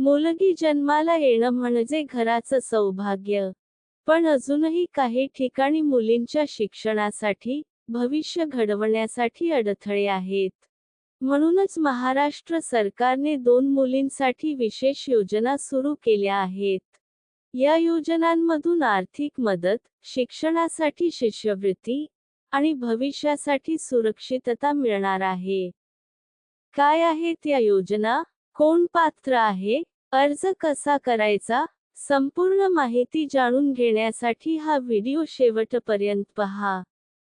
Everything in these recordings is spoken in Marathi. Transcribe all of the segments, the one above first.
मुलगी जन्माला येणं म्हणजे घराचं सौभाग्य. पण अजूनही काही ठिकाणी मुलींच्या शिक्षणासाठी भविष्य घडवण्यासाठी अडथळे आहेत. म्हणूनच महाराष्ट्र सरकारने दोन मुलींसाठी विशेष योजना सुरू केल्या आहेत. या योजनांमधून आर्थिक मदत शिक्षणासाठी शिष्यवृत्ती आणि भविष्यासाठी सुरक्षितता मिळणार आहे. काय आहेत या योजना? कोण पात्र आहे? अर्ज कसा करायचा? संपूर्ण माहिती जाणून घेण्यासाठी हा व्हिडिओ शेवटपर्यंत पहा.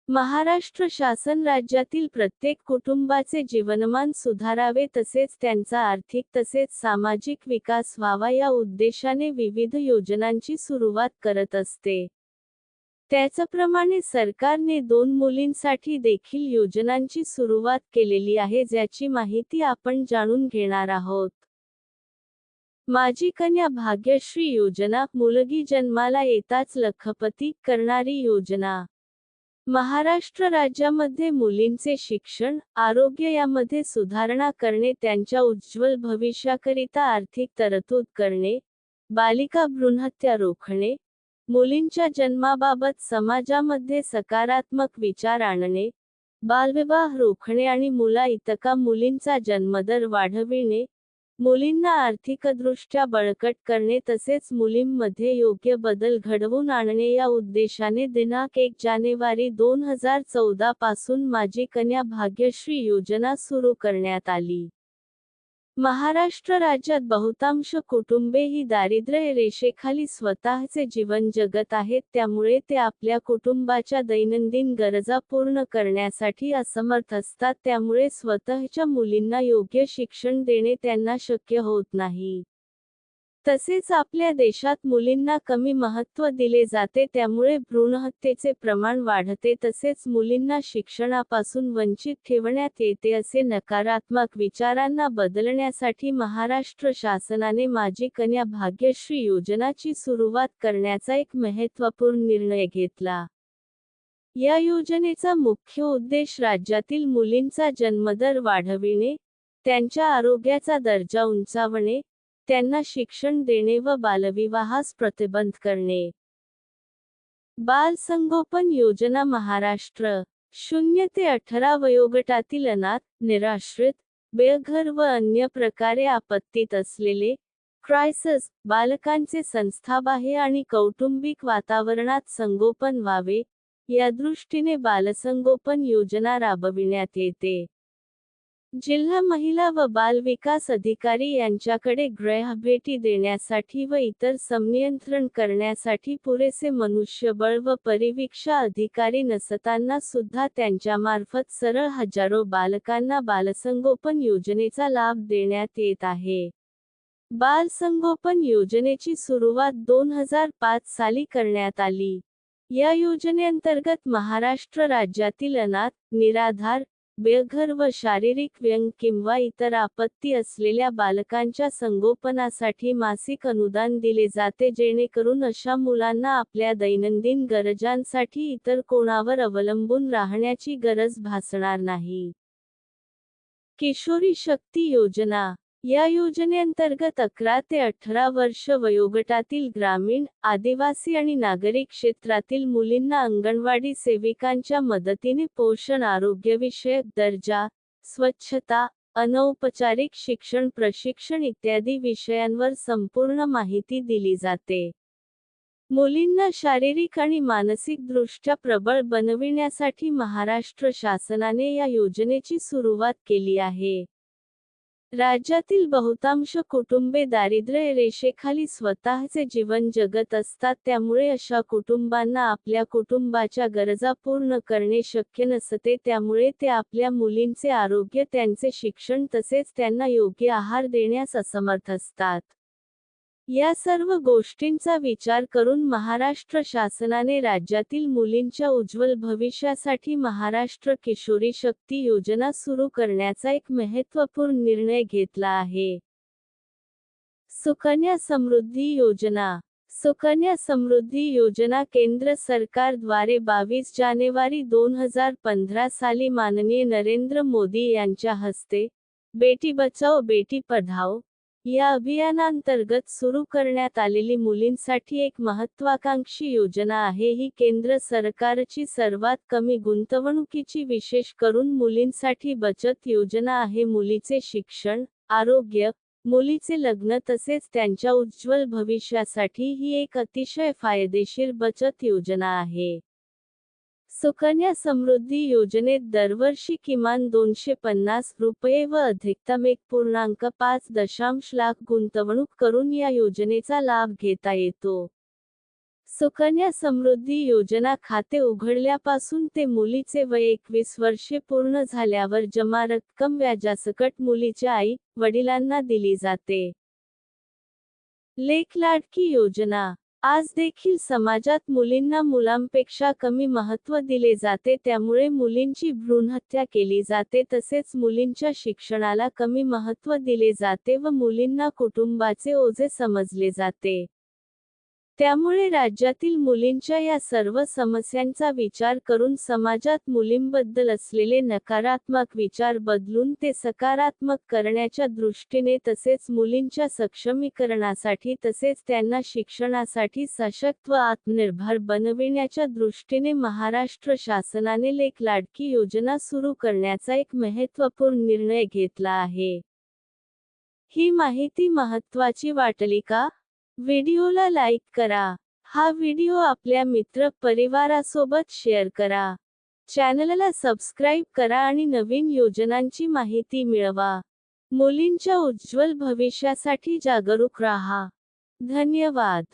महाराष्ट्र शासन राज्यातील प्रत्येक कुटुंबाचे जीवनमान सुधारावे तसेच त्यांचा आर्थिक तसेच सामाजिक विकास व्हावा या उद्देशाने विविध योजनांची सुरुवात करत असते. त्याचप्रमाणे सरकारने दोन मुलींसाठी देखील योजनांची सुरुवात केलेली आहे ज्याची माहिती आपण जाणून घेणार आहोत. माझी कन्या भाग्यश्री योजना मुलगी जन्माला येताच लखपती करणारी योजना. महाराष्ट्र राज्यामध्ये मुलींचे शिक्षण आरोग्य यामध्ये सुधारणा करणे त्यांच्या उज्ज्वल भविष्याकरिता आर्थिक तरतूद करणे बालिका भ्रूणहत्या रोखणे मुलींच्या जन्माबाबत समाजामध्ये सकारात्मक विचार आणणे बालविवाह रोखणे आणि मुला इतका मुलींचा जन्मदर वाढविणे मुलींना आर्थिकदृष्ट्या बळकट करणे तसेच मुलींमध्ये योग्य बदल घडवून आणणे या उद्देशाने दिनांक एक जानेवारी दोन हजार चौदा पासून माझी कन्या भाग्यश्री योजना सुरू करण्यात आली. महाराष्ट्र राज्यात बहुतांश कुटुंबे ही दारिद्र्य रेषेखाली स्वतःचे जीवन जगत आहेत त्यामुळे ते आपल्या कुटुंबाच्या दैनंदिन गरजा पूर्ण करण्यासाठी असमर्थ असतात त्यामुळे स्वतःच्या मुलींना योग्य शिक्षण देणे त्यांना शक्य होत नाही. तसेच आपल्या देशात मुलींना कमी महत्त्व दिले जाते त्यामुळे भ्रूणहत्येचे प्रमाण वाढते. तसेच मुलींना शिक्षणापासून वंचित ठेवण्यात येते असे नकारात्मक विचारांना बदलण्यासाठी महाराष्ट्र शासनाने माझी कन्या भाग्यश्री योजनाची सुरुवात करण्याचा एक महत्त्वपूर्ण निर्णय घेतला. या योजनेचा मुख्य उद्देश राज्यातील मुलींचा जन्मदर वाढविणे त्यांच्या आरोग्याचा दर्जा उंचावणे त्यांना शिक्षण देणे व बालविवाहास प्रतिबंध करणे. बाल संगोपन योजना महाराष्ट्र शून्य ते अठरा वयोगटातील अनाथ निराश्रित बेघर व अन्य प्रकारे आपत्तीत असलेले क्रायसस बालकांचे संस्थाबाह्य आणि कौटुंबिक वातावरणात संगोपन व्हावे या दृष्टीने बालसंगोपन योजना राबविण्यात येते. जिल्हा महिला व बाल विकास अधिकारी यांच्याकडे ग्रहभेटी देण्यासाठी व इतर संनियंत्रण करण्यासाठी पुरेसे मनुष्यबळ व परिवीक्षा अधिकारी नसताना सुद्धा त्यांच्यामार्फत सरळ हजारो बालकांना बालसंगोपन योजनेचा लाभ देण्यात येत आहे. बालसंगोपन योजनेची सुरुवात दोन हजार पाच साली करण्यात आली. या योजनेअंतर्गत महाराष्ट्र राज्यातील अनाथ निराधार बेघर व शारीरिक व्यंग किंवा इतर आपत्ती असलेल्या बालकांच्या संगोपनासाठी मासिक अनुदान दिले जाते जेणेकरून अशा मुलांना आपल्या दैनंदिन गरजांसाठी इतर कोणावर अवलंबून राहण्याची गरज भासणार नाही. किशोरी शक्ती योजना या योजनेअंतर्गत अकरा ते अठरा वर्ष वयोगटातील ग्रामीण आदिवासी आणि नागरिक क्षेत्रातील मुलींना अंगणवाडी सेविकांच्या मदतीने पोषण आरोग्यविषयक दर्जा स्वच्छता अनौपचारिक शिक्षण प्रशिक्षण इत्यादी विषयांवर संपूर्ण माहिती दिली जाते. मुलींना शारीरिक आणि मानसिक दृष्ट्या प्रबळ बनविण्यासाठी महाराष्ट्र शासनाने या योजनेची सुरुवात केली आहे. राज्यातील बहुतांश कुटुंबे दारिद्र्य रेषेखाली स्वतःचे जीवन जगत असतात त्यामुळे अशा कुटुंबांना आपल्या कुटुंबाच्या गरजा पूर्ण करणे शक्य नसते त्यामुळे ते आपल्या मुलींचे आरोग्य त्यांचे शिक्षण तसेच त्यांना योग्य आहार देण्यास असमर्थ असतात. या सर्व गोष्टींचा विचार करून महाराष्ट्र शासनाने राज्यातील मुलींच्या उज्ज्वल भविष्यासाठी महाराष्ट्र किशोरी शक्ती योजना सुरू करण्याचा एक महत्त्वपूर्ण निर्णय घेतला आहे. सुकन्या समृद्धी योजना. सुकन्या समृद्धी योजना केंद्र सरकारद्वारे बावीस जानेवारी दोन हजार पंधरा साली माननीय नरेंद्र मोदी यांच्या हस्ते बेटी बचाओ बेटी पढाओ या अभियानांतर्गत सुरू करण्यात आलेली मुलींसाठी एक महत्वाकांक्षी योजना आहे. ही केंद्र सरकारची सर्वात कमी गुंतवणुकीची विशेष करून मुलींसाठी बचत योजना आहे. मुलीचे शिक्षण आरोग्य मुलीचे लग्न तसेच त्यांच्या उज्ज्वल भविष्यासाठी ही एक अतिशय फायदेशीर बचत योजना आहे. सुकन्या समृद्धी योजनेत दरवर्षी किमान दोनशे पन्नास रुपये व अधिकतम एक पूर्णांक पाच दशांश लाख गुंतवणूक करून या योजनेचा लाभ घेता येतो. सुकन्या समृद्धी योजना खाते उघडल्यापासून ते मुलीचे वय एकवीस वर्षे पूर्ण झाल्यावर जमा रक्कम व्याजासकट मुलीच्या आई वडिलांना दिली जाते. लेख लाडकी योजना आज देखील समाजात मुलींना मुलांपेक्षा कमी महत्त्व दिले जाते त्यामुळे मुलींची भ्रूणहत्या केली जाते तसेच मुलींच्या शिक्षणाला कमी महत्त्व दिले जाते व मुलींना कुटुंबाचे ओझे समजले जाते. त्यामुळे राज्यातील मुलींच्या या सर्व समस्यांचा विचार करून समाजात मुलींबद्दल असलेले नकारात्मक विचार बदलून ते सकारात्मक करण्याच्या दृष्टीने तसेच मुलींच्या सक्षमीकरणासाठी तसेच त्यांना शिक्षणासाठी सशक्त व आत्मनिर्भर बनविण्याच्या दृष्टीने महाराष्ट्र शासनाने लेख लाडकी योजना सुरू करण्याचा एक महत्त्वपूर्ण निर्णय घेतला आहे. ही माहिती महत्त्वाची वाटली का? व्हिडिओला लाईक करा. हा व्हिडिओ आपल्या मित्र परिवारासोबत शेअर करा. चॅनलला सबस्क्राईब करा आणि नवीन योजनांची माहिती मिळवा. मुलींच्या उज्ज्वल भविष्यासाठी जागरूक राहा. धन्यवाद.